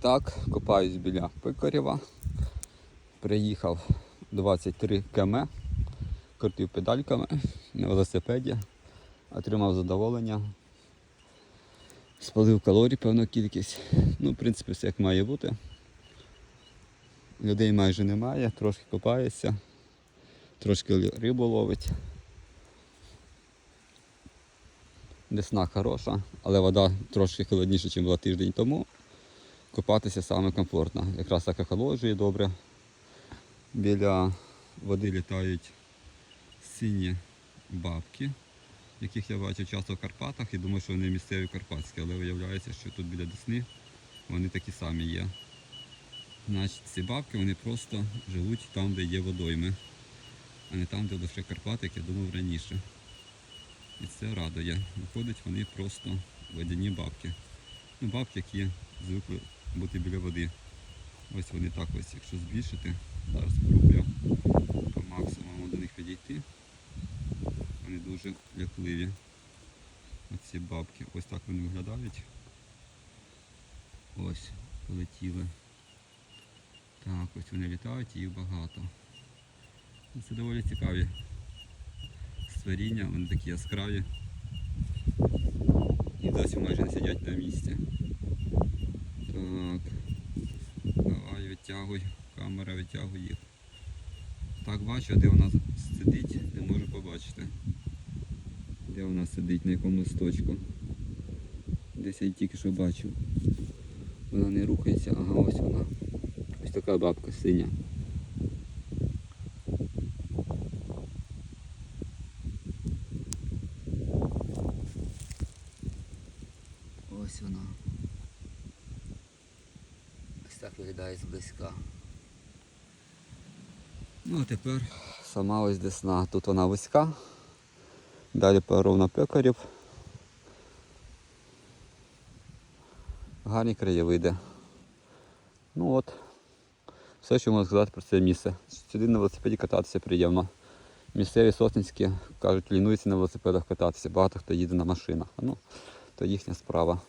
так, копаюсь біля Пикарєва. Приїхав 23 км, крутив педальками на велосипеді, отримав задоволення. Спалив калорій певну кількість. Ну, в принципі, все як має бути. Людей майже немає, трошки копається, трошки рибу ловить. Десна хороша, але вода трошки холодніша, ніж була тиждень тому. Купатися саме комфортно. Якраз так охолоджує добре. Біля води літають сині бабки, яких я бачу часто в Карпатах і думаю, що вони місцеві карпатські, але виявляється, що тут біля Десни вони такі самі є. Значить, ці бабки вони просто живуть там, де є водойми, а не там, де лише Карпати, як я думав раніше. І це радує. Виходить, вони просто водяні бабки. Ну, бабки, які звикли бути біля води. Ось вони так ось, якщо збільшити, зараз спробую по максимуму до них підійти. Вони дуже лякливі. Оці бабки. Ось так вони виглядають. Ось, полетіли. Так, ось вони літають їх багато. Ну, Це доволі цікаві створіння, вони такі яскраві. І зовсім майже не сидять на місці. Так. Давай камера витягуй їх. Так бачу, де вона сидить, не можу побачити. Де вона сидить, на якому листочку. Десь я тільки що бачив. Вона не рухається, ага, ось вона. Ось така бабка синя. Ось вона. Так виглядає зблизька. Ну а тепер сама ось десна. Тут вона вузька. Далі ровно пекарів. Гарні краєвиди. Ну от. Все, що можу сказати про це місце. Сюди на велосипеді кататися приємно. Місцеві сосницькі кажуть, лінуються на велосипедах кататися. Багато хто їде на машинах. Ну, то їхня справа.